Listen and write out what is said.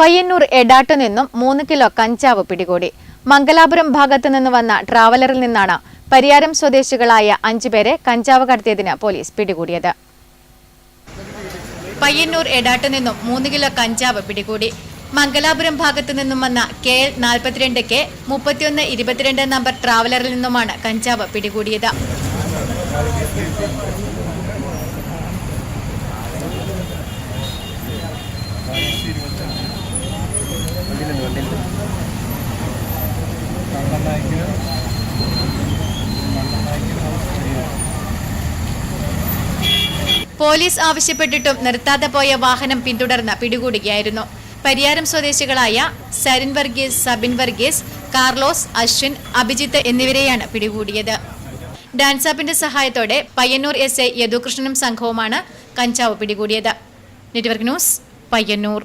പയ്യന്നൂർ എടാട്ടു നിന്നും മൂന്ന് കിലോ കഞ്ചാവ് പിടികൂടി. മംഗലാപുരം ഭാഗത്തു നിന്ന് വന്ന ട്രാവലറിൽ നിന്നാണ് പരിയാരം സ്വദേശികളായ അഞ്ചുപേരെ കഞ്ചാവ് കടത്തിയതിന് പോലീസ് പിടികൂടിയത്. പയ്യന്നൂർ എടാട്ടു നിന്നും മൂന്ന് കിലോ കഞ്ചാവ് പിടികൂടി. മംഗലാപുരം ഭാഗത്തു നിന്നും വന്ന കെ എൽ നാൽപ്പത്തിരണ്ട് കെ മുപ്പത്തിയൊന്ന് ഇരുപത്തിരണ്ട് നമ്പർ ട്രാവലറിൽ നിന്നുമാണ് കഞ്ചാവ് പിടികൂടിയത്. പോലീസ് ആവശ്യപ്പെട്ടിട്ടും നിർത്താതെ പോയ വാഹനം പിന്തുടർന്ന് പിടികൂടുകയായിരുന്നു. പരിയാരം സ്വദേശികളായ സരിൻ വർഗീസ് സബിൻ വർഗീസ് കാർലോസ് അശ്വിൻ അഭിജിത്ത് എന്നിവരെയാണ് പിടികൂടിയത്. ഡാൻസാപ്പിന്റെ സഹായത്തോടെ പയ്യന്നൂർ എസ് ഐ യദുകൃഷ്ണനും സംഘവുമാണ് കഞ്ചാവ് പിടികൂടിയത്. Network news Payyanur.